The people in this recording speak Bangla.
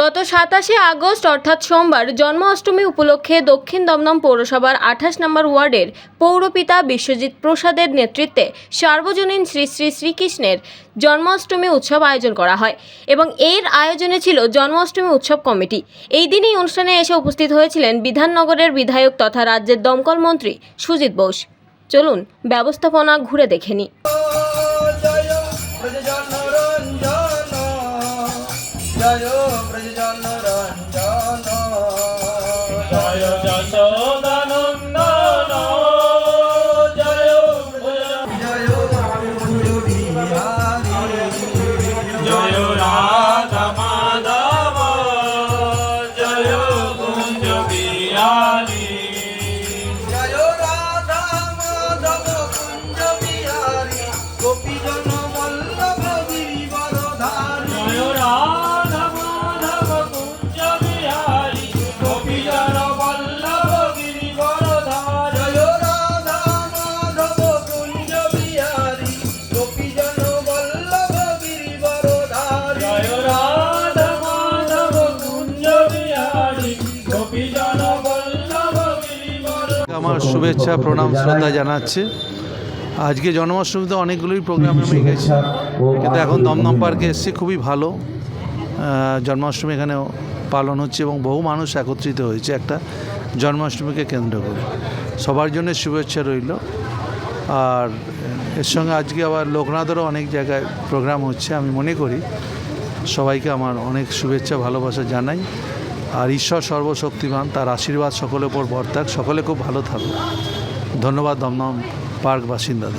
গত সাতাশে আগস্ট, অর্থাৎ সোমবার, জন্মাষ্টমী উপলক্ষে দক্ষিণ দমদম পৌরসভার আঠাশ নম্বর ওয়ার্ডের পৌরপিতা বিশ্বজিৎ প্রসাদের নেতৃত্বে সার্বজনীন শ্রী শ্রী শ্রীকৃষ্ণের জন্মাষ্টমী উৎসব আয়োজন করা হয় এবং এর আয়োজনে ছিল জন্মাষ্টমী উৎসব কমিটি। এই দিনই অনুষ্ঠানে এসে উপস্থিত হয়েছিলেন বিধাননগরের বিধায়ক তথা রাজ্যের দমকল মন্ত্রী সুজিত বোস। চলুন, ব্যবস্থাপনা ঘুরে দেখে নিই। প্রয়োজন আমার শুভেচ্ছা প্রণাম শ্রদ্ধা জানাচ্ছি। আজকে জন্মাষ্টমীতে অনেকগুলোই প্রোগ্রাম আমি গেছি কিন্তু এখন দমদম পার্কে এসেছি খুবই ভালো। জন্মাষ্টমী এখানে পালন হচ্ছে এবং বহু মানুষ একত্রিত হয়েছে একটা জন্মাষ্টমীকে কেন্দ্র করে। সবার জন্য শুভেচ্ছা রইল। আর এর সঙ্গে আজকে আবার লোকনাথেরও অনেক জায়গায় প্রোগ্রাম হচ্ছে আমি মনে করি। সবাইকে আমার অনেক শুভেচ্ছা ভালোবাসা জানাই। আর ঈশ্বর সর্বশক্তিমান, তার আশীর্বাদ সকলের উপর বর্তাক সকলে খুব ভালো থাকুক ধন্যবাদ, দমদম পার্ক বাসিন্দাদের।